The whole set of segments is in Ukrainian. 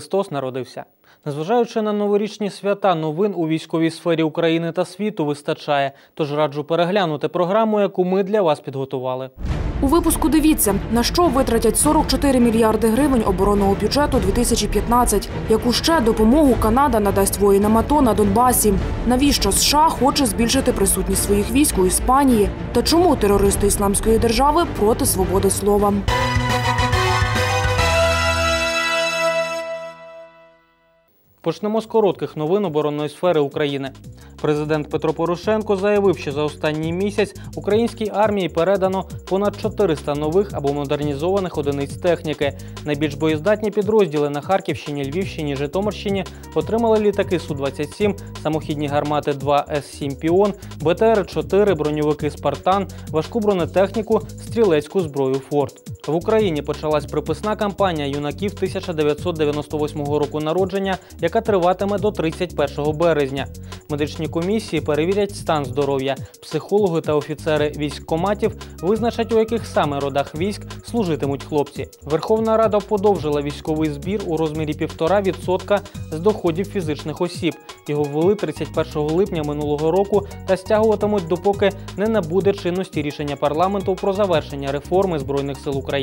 Христос народився. Незважаючи на новорічні свята, новин у військовій сфері України та світу вистачає. Тож раджу переглянути програму, яку ми для вас підготували. У випуску дивіться, на що витратять 44 мільярди гривень оборонного бюджету 2015. Яку ще допомогу Канада надасть воїнам АТО на Донбасі? Навіщо США хоче збільшити присутність своїх військ у Іспанії? Та чому терористи ісламської держави проти свободи слова? Почнемо з коротких новин оборонної сфери України. Президент Петро Порошенко заявив, що за останній місяць українській армії передано понад 400 нових або модернізованих одиниць техніки. Найбільш боєздатні підрозділи на Харківщині, Львівщині, Житомирщині отримали літаки Су-27, самохідні гармати 2 С-7 Піон, БТР-4, броньовики Спартан, важку бронетехніку, стрілецьку зброю Форт. В Україні почалась приписна кампанія юнаків 1998 року народження, яка триватиме до 31 березня. Медичні комісії перевірять стан здоров'я. Психологи та офіцери військкоматів визначать, у яких саме родах військ служитимуть хлопці. Верховна Рада подовжила військовий збір у розмірі 1,5% з доходів фізичних осіб. Його ввели 31 липня минулого року та стягуватимуть, допоки не набуде чинності рішення парламенту про завершення реформи збройних сил України.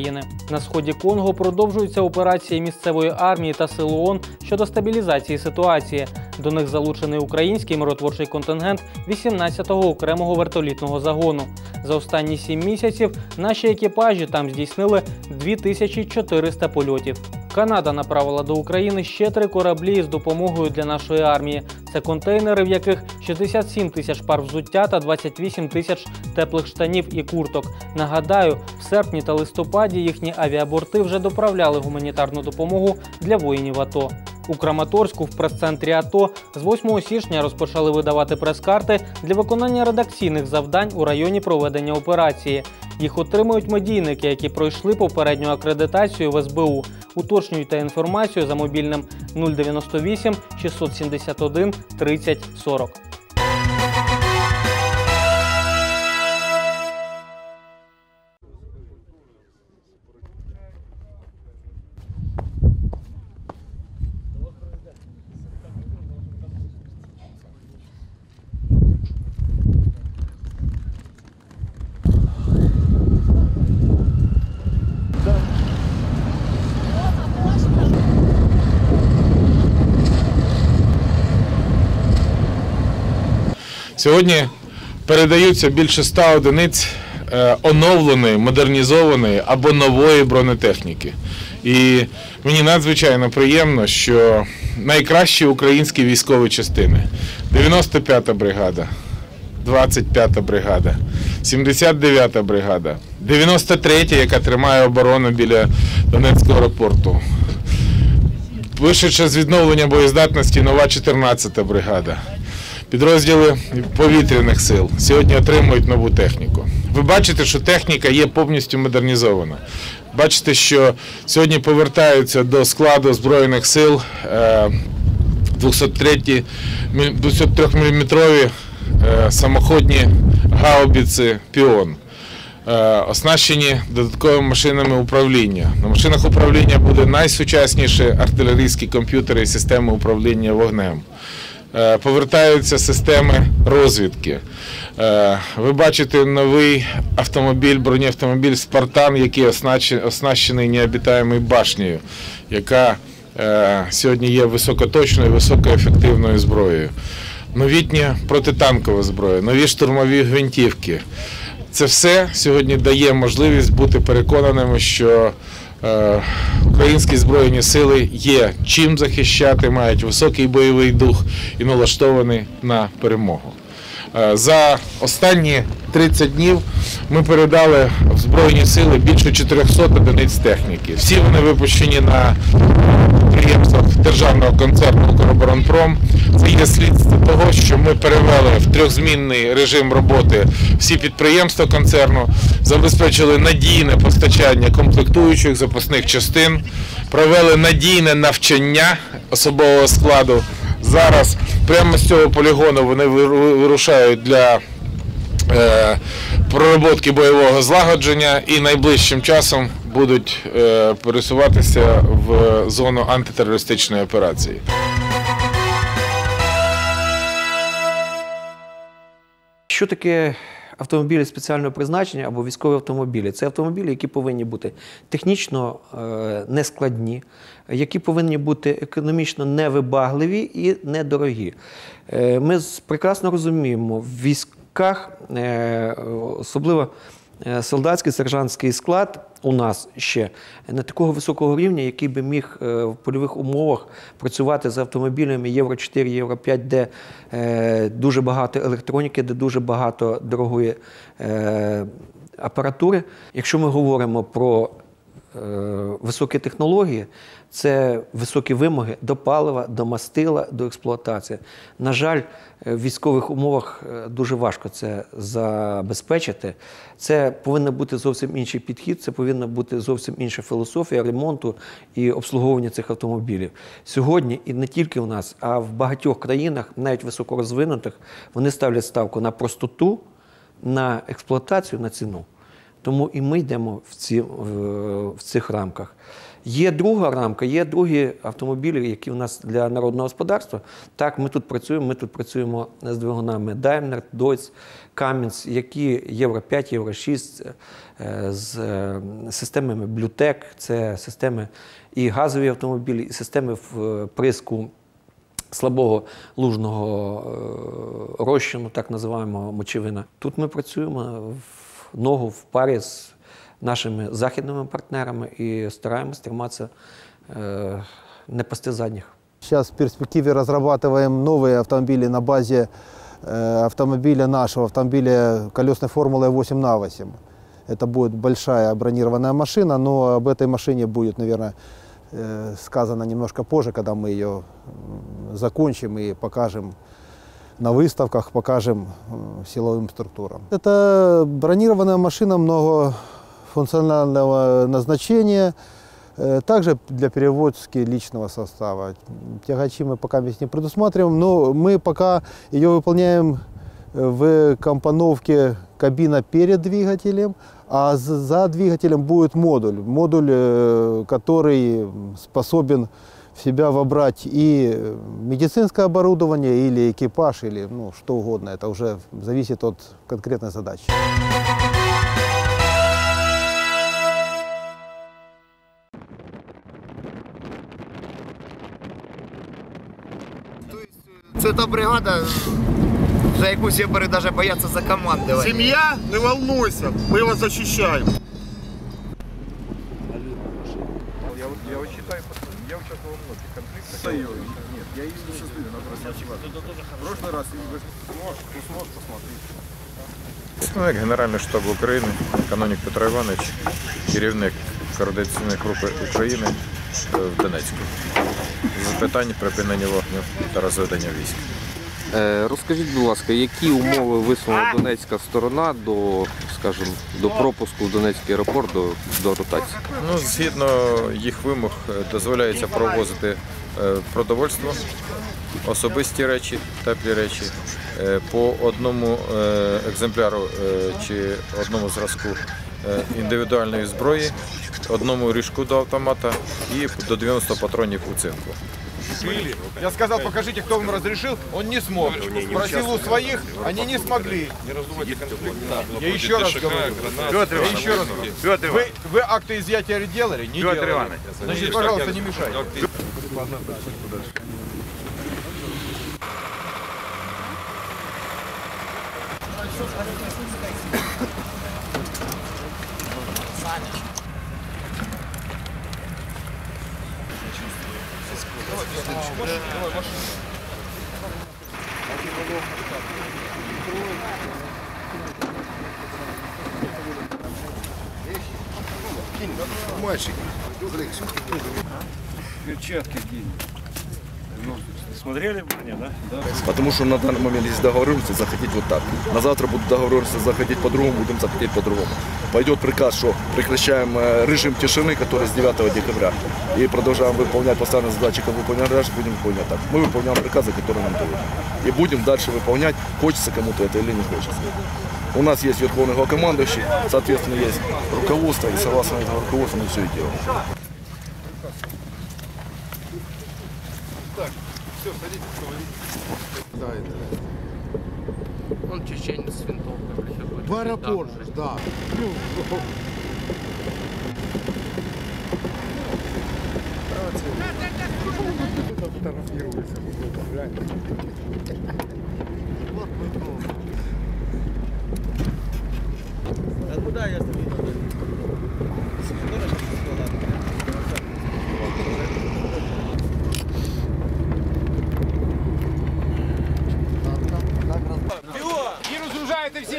На сході Конго продовжуються операції місцевої армії та сил ООН щодо стабілізації ситуації. До них залучений український миротворчий контингент 18-го окремого вертолітного загону. За останні сім місяців наші екіпажі там здійснили 2400 польотів. Канада направила до України ще три кораблі з допомогою для нашої армії. Це контейнери, в яких 67 тисяч пар взуття та 28 тисяч теплих штанів і курток. Нагадаю, в серпні та листопаді їхні авіаборти вже доправляли гуманітарну допомогу для воїнів АТО. У Краматорську в прес-центрі АТО з 8 січня розпочали видавати прес-карти для виконання редакційних завдань у районі проведення операції. Їх отримують медійники, які пройшли попередню акредитацію в СБУ. Уточнюйте інформацію за мобільним 098 671 30 40. Сьогодні передаються більше 100 одиниць е, оновленої, модернізованої або нової бронетехніки. І мені надзвичайно приємно, що найкращі українські військові частини 95-та бригада, 25-та бригада, 79-та бригада, 93-я, яка тримає оборону біля Донецького аеропорту. Вишедше з відновлення боєздатності нова 14-та бригада. Підрозділи повітряних сил сьогодні отримують нову техніку. Ви бачите, що техніка є повністю модернізована. Бачите, що сьогодні повертаються до складу Збройних сил 203 мм самоходні гаубіці Піон. Е, Оснащені додатковими машинами управління. На машинах управління буде найсучасніші артилерійські комп'ютери і системи управління вогнем. Е, Повертаються системи розвідки. Е, Ви бачите новий автомобіль, бронеавтомобіль Спартан, який оснащений- необітаємою башнею, яка е, сьогодні є високоточною, високоефективною зброєю. Новітня протитанкова зброя, нові штурмові гвинтівки. Це все сьогодні дає можливість бути переконаними, що українські збройні сили є чим захищати, мають високий бойовий дух і налаштовані на перемогу. Е, За останні 30 днів ми передали в Збройні сили більше 400 одиниць техніки. Всі вони випущені на підприємствах державного концерну «Укроборонпром». Це є слідство того, що ми перевели в трьохзмінний режим роботи всі підприємства концерну, забезпечили надійне постачання комплектуючих запасних частин, провели надійне навчання особового складу. Зараз прямо з цього полігону вони виру- вирушають для е, пророботки бойового злагодження і найближчим часом будуть е, пересуватися в зону антитерористичної операції. Що таке автомобілі спеціального призначення або військові автомобілі? Це автомобілі, які повинні бути технічно е, нескладні, які повинні бути економічно невибагливі і недорогі. Е, Ми прекрасно розуміємо, в військах, особливо солдатський сержантський склад у нас ще не такого високого рівня, який би міг е, в польових умовах працювати з автомобілями Євро 4, Євро 5, де е, дуже багато електроніки, де дуже багато дорогої е, апаратури. Якщо ми говоримо про е, високі технології, це високі вимоги до палива, до мастила, до експлуатації. На жаль, е, в військових умовах е, дуже важко це забезпечити. Це повинен бути зовсім інший підхід, це повинна бути зовсім інша філософія ремонту і обслуговування цих автомобілів. Сьогодні і не тільки у нас, а в багатьох країнах, навіть високорозвинутих, вони ставлять ставку на простоту, на експлуатацію, на ціну. Тому і ми йдемо в, ці, в, в цих рамках. Є друга рамка, є другі автомобілі, які у нас для народного господарства. Так, ми тут працюємо. Ми тут працюємо з двигунами Daimler, Deutz, Cummins, які Євро 5, Євро 6, е, з е, системами Bluetech, це системи і газові автомобілі, і системи вприску слабого лужного е, розчину, так називаємо мочевина. Тут ми працюємо в ногу в парі з нашими західними партнерами і стараємось триматися, е, не пасти задніх. Сейчас в перспективе разрабатываем новые автомобили на базе э, автомобиля нашего, автомобиля колесной формулы 8 на 8. Это будет большая бронированная машина, но об этой машине будет, наверное, э, сказано немножко позже, когда мы ее м, закончим и покажем на выставках, покажем силовым структурам. Это бронированная машина многофункционального назначения, Также для перевозки личного состава. Тягачи мы пока здесь не предусматриваем, но мы пока ее выполняем в компоновке кабина перед двигателем, а за двигателем будет модуль. Модуль, который способен в себя вобрать и э, медицинское оборудование, или экипаж, или ну, что угодно. Это уже зависит от конкретной задачи. Це та бригада, за яку сепари навіть бояться закомандувати. Семья, не волнуйся, мы вас защищаем. Представник Генерального штабу України, канонік Петро Іванович, керівник координаційної групи України е, в Донецьку. Запитання припинення вогню та розведення військ. Е, Розкажіть, будь ласка, які умови висунула донецька сторона до, скажімо, до пропуску в Донецький аеропорт до, до ротації? Ну, згідно їх вимог, е, дозволяється провозити продовольство, особисті речі, теплі речі е, по одному е, екземпляру е, чи одному зразку е, індивідуальної зброї, одному ріжку до автомата і до 90 патронів у цинку. Я сказал, покажите, кто вам разрешил. Он не смог. Спросил у своих, они не смогли. Я еще раз говорю. Петр Я Иванович, еще раз говорю. Петр Вы, Иванович, вы акты изъятия делали? Не Петр делали. Иванович, Значит, пожалуйста, не мешайте. ладно, пусть подальше. Мальчик, Алексей. Смотрели мне, да? Потому что на данный момент есть договоренность заходить вот так. На завтра будут договоренности заходить по-другому, будем заходить по-другому. Пойдет приказ, что прекращаем э, режим тишины, который с 9 декабря. И продолжаем выполнять постоянные задачи, как выполняем дальше, будем выполнять так. Мы выполняем приказы, которые нам дают. И будем дальше выполнять, хочется кому-то это или не хочется. У нас есть верховный главкомандующий, соответственно, есть руководство, и согласно этому руководству мы все и делаем. Он чеченец с винтовкой. В аэропорт, да.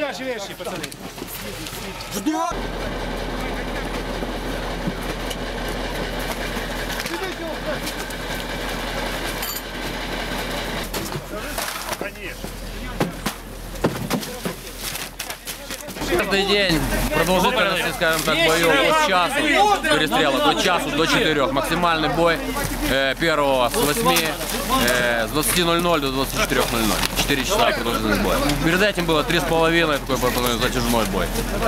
Ваши вещи, пацаны. Каждый день продолжительности, скажем так, боев от часу перестрелок, до часу, до четырех. Максимальный бой э, первого с 8, э, с 20.00 до 24.00. 4 часа продолжительность боя. Перед этим было 3,5 такой затяжной бой.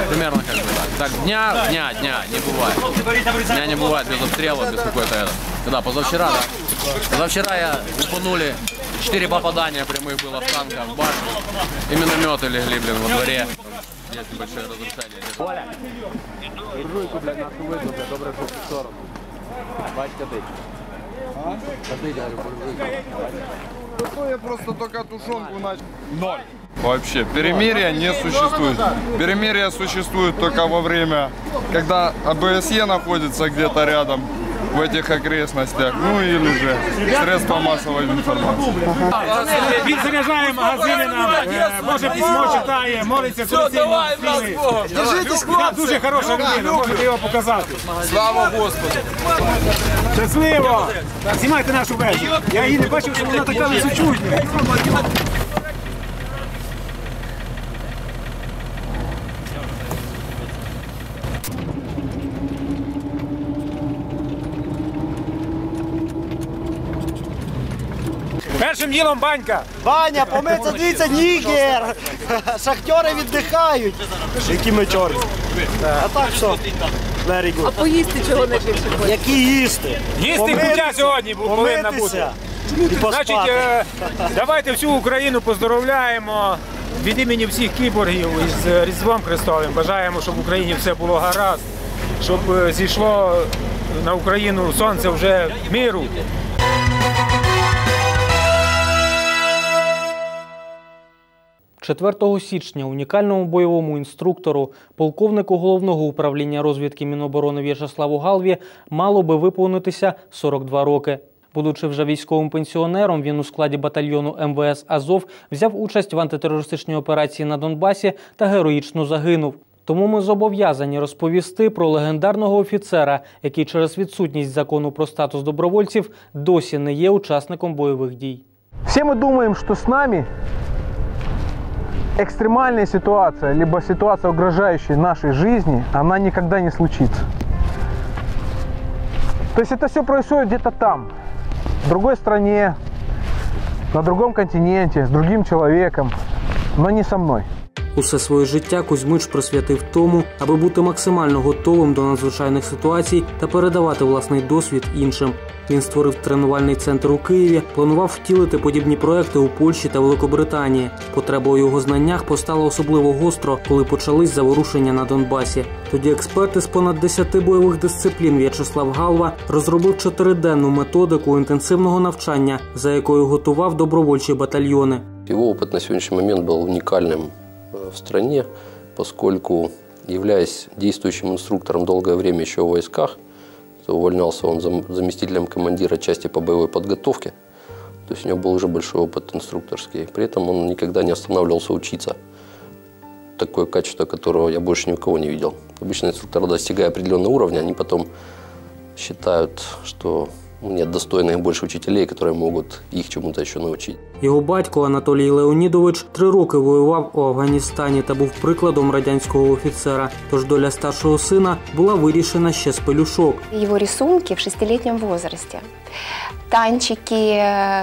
Примерно как бы так. Так, дня, дня, дня не бывает. Дня не бывает без обстрела, без какой-то это. Когда позавчера, да? Позавчера я упанули Четыре попадания прямых было в танка, в башню. И минометы легли, блин, во дворе. Есть большое разрушение. Оля! Буржуйку, блядь, нашу выйду, что в сторону. Батька ты. Я просто только тушенку начал. Ноль. Вообще, перемирия не существует. Перемирие существует только во время, когда АБСЕ находится где-то рядом в этих окрестностях, ну или же средства массовой информации. Він заряджає магазини нам, може письмо читає, молиться сильно Я дуже хороша людина, можете його показати. Слава Господу! Щасливо! Знімайте нашу вежу. Я її не бачив, що вона така височутня. Першим ділом банька. Баня, помиться, дивіться, нігер! Шахтери віддихають. Які ми чорні. А так що? Very good. А поїсти чого не більше? Які їсти? Їсти куття сьогодні повинна бути. помитися і поспати. Значить, е, давайте всю Україну поздоровляємо від імені всіх кіборгів із е, Різдвом Христовим. Бажаємо, щоб в Україні все було гаразд, щоб е, зійшло на Україну сонце вже миру. – 4 січня унікальному бойовому інструктору, полковнику головного управління розвідки Міноборони В'ячеславу Галві мало би виповнитися 42 роки. Будучи вже військовим пенсіонером, він у складі батальйону МВС Азов взяв участь в антитерористичній операції на Донбасі та героїчно загинув. Тому ми зобов'язані розповісти про легендарного офіцера, який через відсутність закону про статус добровольців досі не є учасником бойових дій. Все мы думаем, что с нами экстремальная ситуация, либо ситуация, угрожающая нашей жизни, она никогда не случится. То есть это все происходит где-то там, в другой стране, на другом континенте, с другим человеком, но не со мной. Усе своє життя Кузьмич присвятив тому, аби бути максимально готовим до надзвичайних ситуацій та передавати власний досвід іншим. Він створив тренувальний центр у Києві, планував втілити подібні проекти у Польщі та Великобританії. Потреба у його знаннях постала особливо гостро, коли почались заворушення на Донбасі. Тоді експерти з понад 10 бойових дисциплін В'ячеслав Галва розробив чотириденну методику інтенсивного навчання, за якою готував добровольчі батальйони. Его опыт на сегодняшний момент был уникальным э, В стране, поскольку, являясь действующим инструктором долгое время еще в войсках, увольнялся он зам- заместителем командира части по боевой подготовке, то есть у него был уже большой опыт инструкторский. При этом он никогда не останавливался учиться. Такое качество, которого я больше ни у кого не видел. Обычно инструкторы, достигая определенного уровня, они потом считают, что нет достойных больше учителей, которые могут их чему-то еще научить. Його батько Анатолій Леонідович три роки воював у Афганістані та був прикладом радянського офіцера. Тож доля старшого сина була вирішена ще з пелюшок. Его рисунки в шестилетнем возрасте. Танчики,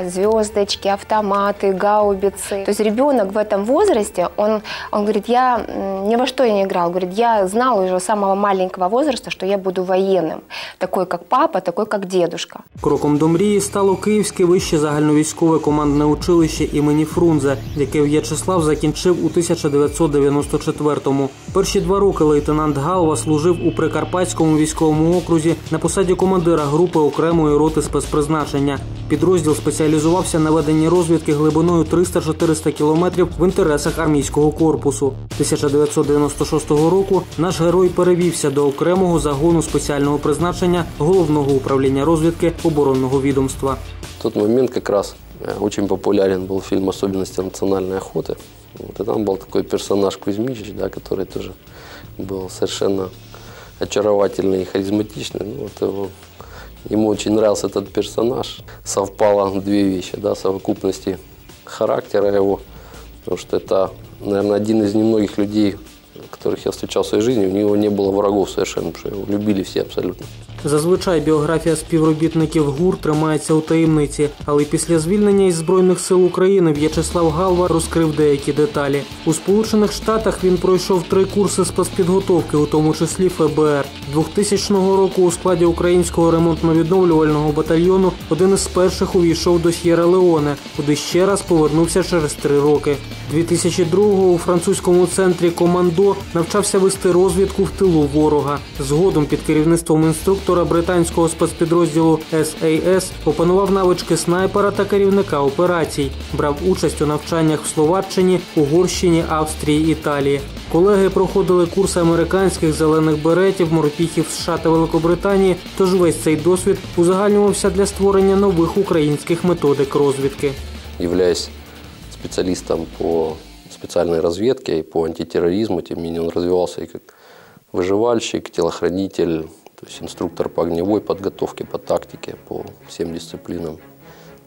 звездочки, автоматы, гаубицы. То есть ребенок в этом возрасте, он, он говорит, я м, ни во что я не играл. Говорит, я знал уже с самого маленького возраста, что я буду военным. Такой, как папа, такой, как дедушка. Кроком до мрії стало Київське вище загальновійськове командне училище імені Фрунзе, яке В'ячеслав закінчив у 1994-му. Перші два роки лейтенант Галва служив у Прикарпатському військовому окрузі на посаді командира групи окремої роти спецпризначення. Підрозділ спеціалізувався на веденні розвідки глибиною 300-400 кілометрів в інтересах армійського корпусу. 1996 року наш герой перевівся до окремого загону спеціального призначення головного управління розвідки оборонного відомства. В тот момент как раз э, очень популярен был фильм «Особенности национальной охоты». Вот, и там был такой персонаж Кузьмич, да, который тоже был совершенно очаровательный и харизматичный. Ну, вот его, ему очень нравился этот персонаж. Совпало две вещи, да, совокупности характера его, потому что это, наверное, один из немногих людей, которых я встречал в своей жизни, у него не было врагов совершенно, потому что его любили все абсолютно. Зазвичай біографія співробітників ГУР тримається у таємниці, але після звільнення із збройних сил України В'ячеслав Галва розкрив деякі деталі. У Сполучених Штатах він пройшов три курси спецпідготовки, у тому числі ФБР. 2000 року у складі українського ремонтно-відновлювального батальйону один із перших увійшов до С'єра Леоне, куди ще раз повернувся через три роки. 2002-го у французькому центрі Командо навчався вести розвідку в тилу ворога. Згодом під керівництвом інструктора британського спецпідрозділу SAS опанував навички снайпера та керівника операцій. Брав участь у навчаннях в Словаччині, Угорщині, Австрії, Італії. Колеги проходили курси американських зелених беретів, морпіхів США та Великобританії. Тож весь цей досвід узагальнювався для створення нових українських методик розвідки. являясь специалистом по специальной разведке и по антитерроризму, тем не менее он развивался и как то есть инструктор по огневой подготовке, по тактике, по всем дисциплинам,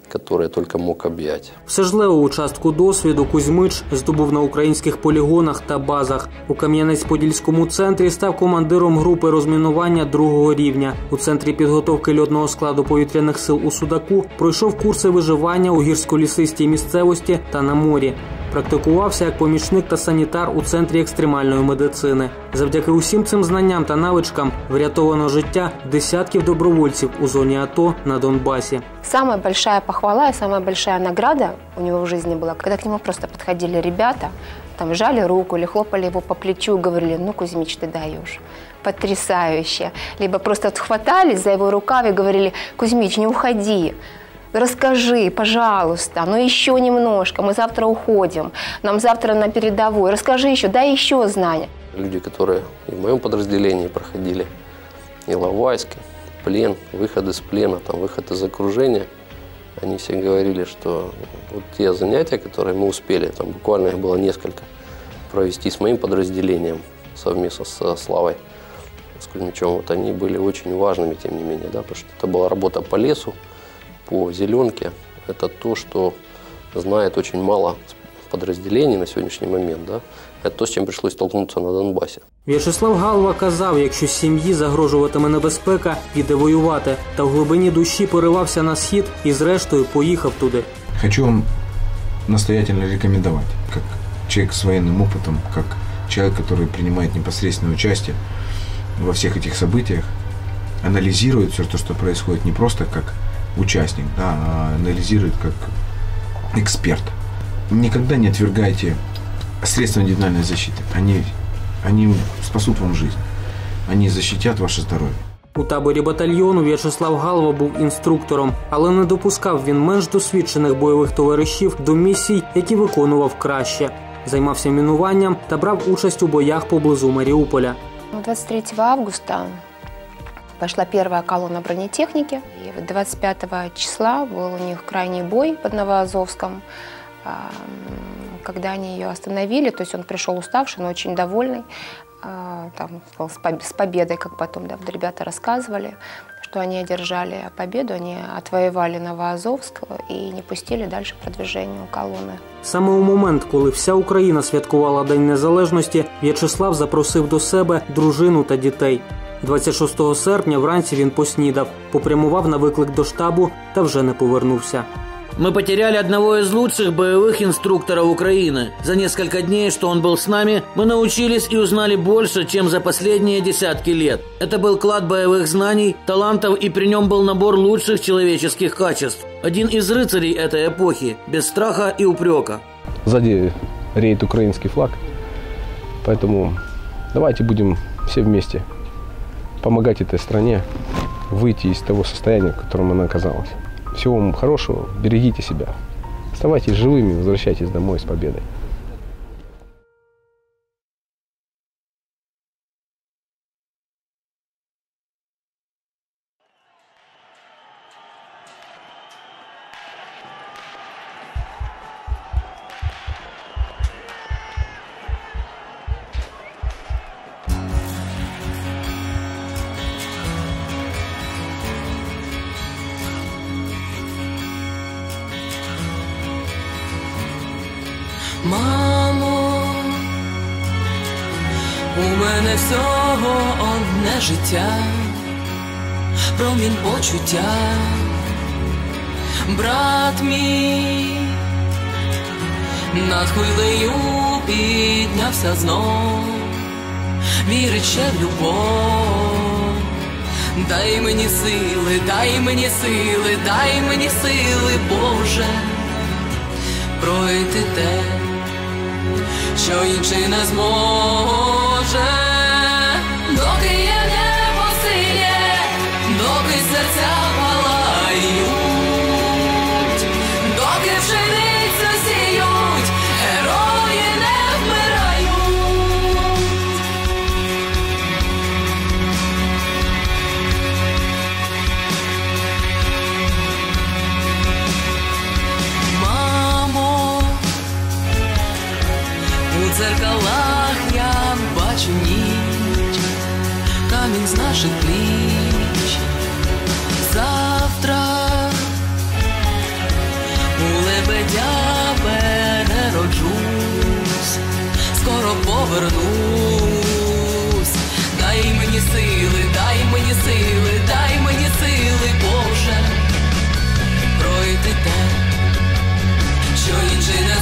которые только мог объять. Всежливу участку досвіду Кузьмич здобув на українських полігонах та базах. У Кам'янець-Подільському центрі став командиром групи розмінування другого рівня. У центрі підготовки льотного складу повітряних сил у Судаку пройшов курси виживання у гірськолісистій місцевості та на морі. Практикувався як помічник та санітар у центрі екстремальної медицини. Завдяки усім цим знанням та навичкам врятовано життя десятків добровольців у зоні АТО на Донбасі. Самая большая похвала и самая большая награда у него в жизни была, когда к нему просто подходили ребята, там жали руку или хлопали его по плечу и говорили, ну, Кузьмич, ты даешь. Потрясающе. Либо просто вот хватались за его рукав и говорили, Кузьмич, не уходи. Расскажи, пожалуйста, ну еще немножко, мы завтра уходим, нам завтра на передовую, расскажи еще, дай еще знания. Люди, которые и в моем подразделении проходили Иловайск, плен, выход из плена, там, выход из окружения, они все говорили, что вот те занятия, которые мы успели, там буквально их было несколько, провести с моим подразделением совместно со Славой, с Кузьмичем, вот они были очень важными, тем не менее, да, потому что это была работа по лесу, по зеленке. Это то, что знает очень мало подразделений на сегодняшний момент, да. Это то, с чем пришлось столкнуться на Донбассе. В'ячеслав Галва казав, якщо сім'ї загрожуватиме небезпека, піде воювати. Та в глибині душі поривався на схід і, зрештою, поїхав туди. Хочу вам настоятельно рекомендовать, как человек с военным опытом, как человек, который принимает непосредственное участие во всех этих событиях, анализирует все то, что происходит не просто как Участник, да, а анализирует как эксперт. Никогда не отвергайте средства индивидуальной защиты. Они, они спасут вам жизнь. Они защитят ваше здоровье. У таборі батальйону В'ячеслав Галва був інструктором, але не допускав він менш досвідчених бойових товаришів до місій, які виконував краще. Займався мінуванням та брав участь у боях поблизу Маріуполя. 23 августа пошла первая колонна бронетехники. И 25 числа был у них крайний бой под Новоазовском. А, м, Когда они ее остановили, то есть он пришел уставший, но очень довольный. а, там, сказал, с поб- с победой, как потом да, вот ребята рассказывали, что они одержали победу, они отвоевали Новоазовск и не пустили дальше продвижению колонны. Саме у момент, коли вся Україна святкувала День Незалежності, В'ячеслав запросив до себе дружину та дітей. 26 серпня вранці він поснідав, попрямував на виклик до штабу та вже не повернувся. Мы потеряли одного из лучших боевых инструкторов Украины. За несколько дней, что он был с нами, мы научились и узнали больше, чем за последние десятки лет. Это был клад боевых знаний, талантов, и при нем был набор лучших человеческих качеств. Один из рыцарей этой эпохи, без страха и упрека. Сзади реет украинский флаг. Поэтому давайте будем все вместе помогать этой стране выйти из того состояния, в котором она оказалась. Всего вам хорошего, берегите себя. Оставайтесь живыми, возвращайтесь домой с победой. Мене всього одне життя, промінь почуття, брат мій, над хвилею піднявся знов, вірить ще в любов. Дай мені сили, дай мені сили, дай мені сили, Боже, пройти те, що інший не зможе, повернусь. Дай мені сили, дай мені сили, дай мені сили, Боже, пройти те, що інший не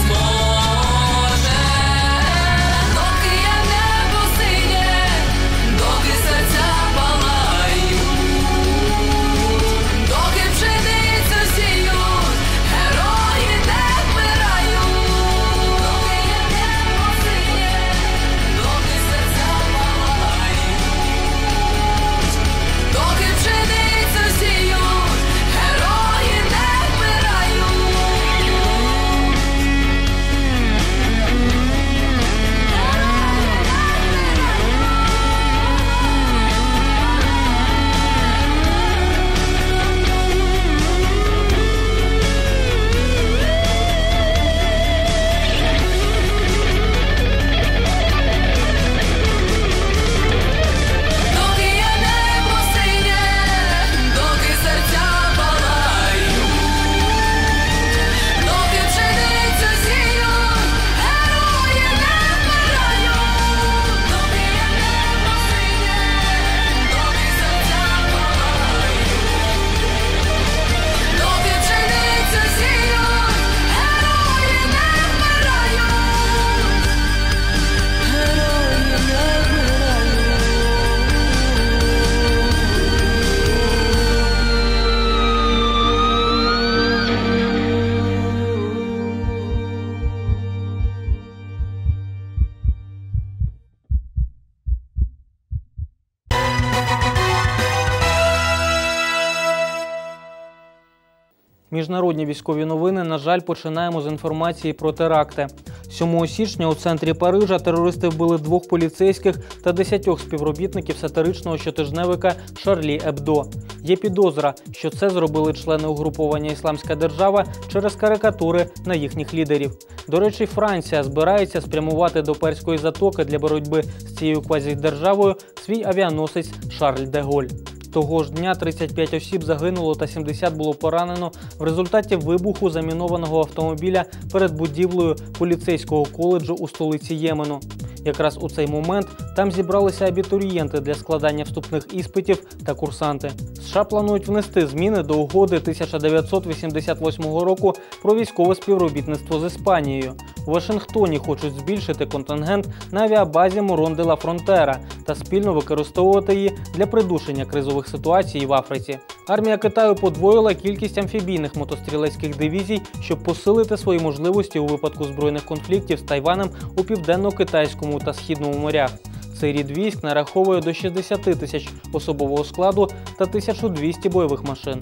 Міжнародні військові новини, на жаль, починаємо з інформації про теракти. 7 січня у центрі Парижа терористи вбили двох поліцейських та десятьох співробітників сатиричного щотижневика Шарлі Ебдо. Є підозра, що це зробили члени угруповання Ісламська держава через карикатури на їхніх лідерів. До речі, Франція збирається спрямувати до перської затоки для боротьби з цією квазідержавою свій авіаносець Шарль де Голь. Того ж дня 35 осіб загинуло та 70 було поранено в результаті вибуху замінованого автомобіля перед будівлею поліцейського коледжу у столиці Ємену. Якраз у цей момент там зібралися абітурієнти для складання вступних іспитів та курсанти. США планують внести зміни до угоди 1988 року про військове співробітництво з Іспанією. Вашингтоні хочуть збільшити контингент на авіабазі ла Фронтера та спільно використовувати її для придушення кризових ситуацій в Африці. Армія Китаю подвоїла кількість амфібійних мотострілецьких дивізій, щоб посилити свої можливості у випадку збройних конфліктів з Тайванем у південно-китайському та східному морях. Цей рід військ нараховує до 60 тисяч особового складу та 1200 бойових машин.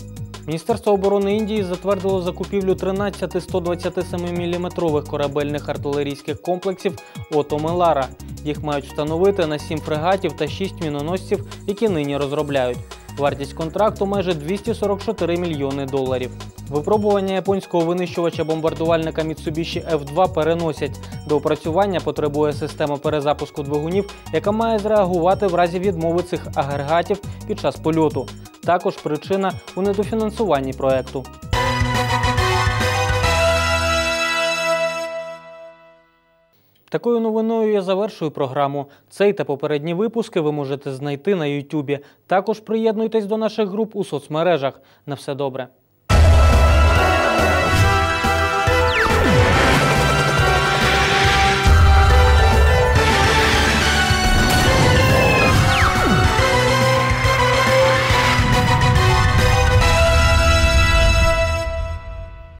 Міністерство оборони Індії затвердило закупівлю 13 127 мм корабельних артилерійських комплексів «Ото Мелара». Їх мають встановити на 7 фрегатів та 6 міноносців, які нині розробляють. Вартість контракту майже 244 мільйони доларів. Випробування японського винищувача бомбардувальника Mitsubishi F2 переносять. До опрацювання потребує система перезапуску двигунів, яка має зреагувати в разі відмови цих агрегатів під час польоту. Також причина у недофінансуванні проекту. Такою новиною я завершую програму. Цей та попередні випуски ви можете знайти на Ютубі. Також приєднуйтесь до наших груп у соцмережах. На все добре.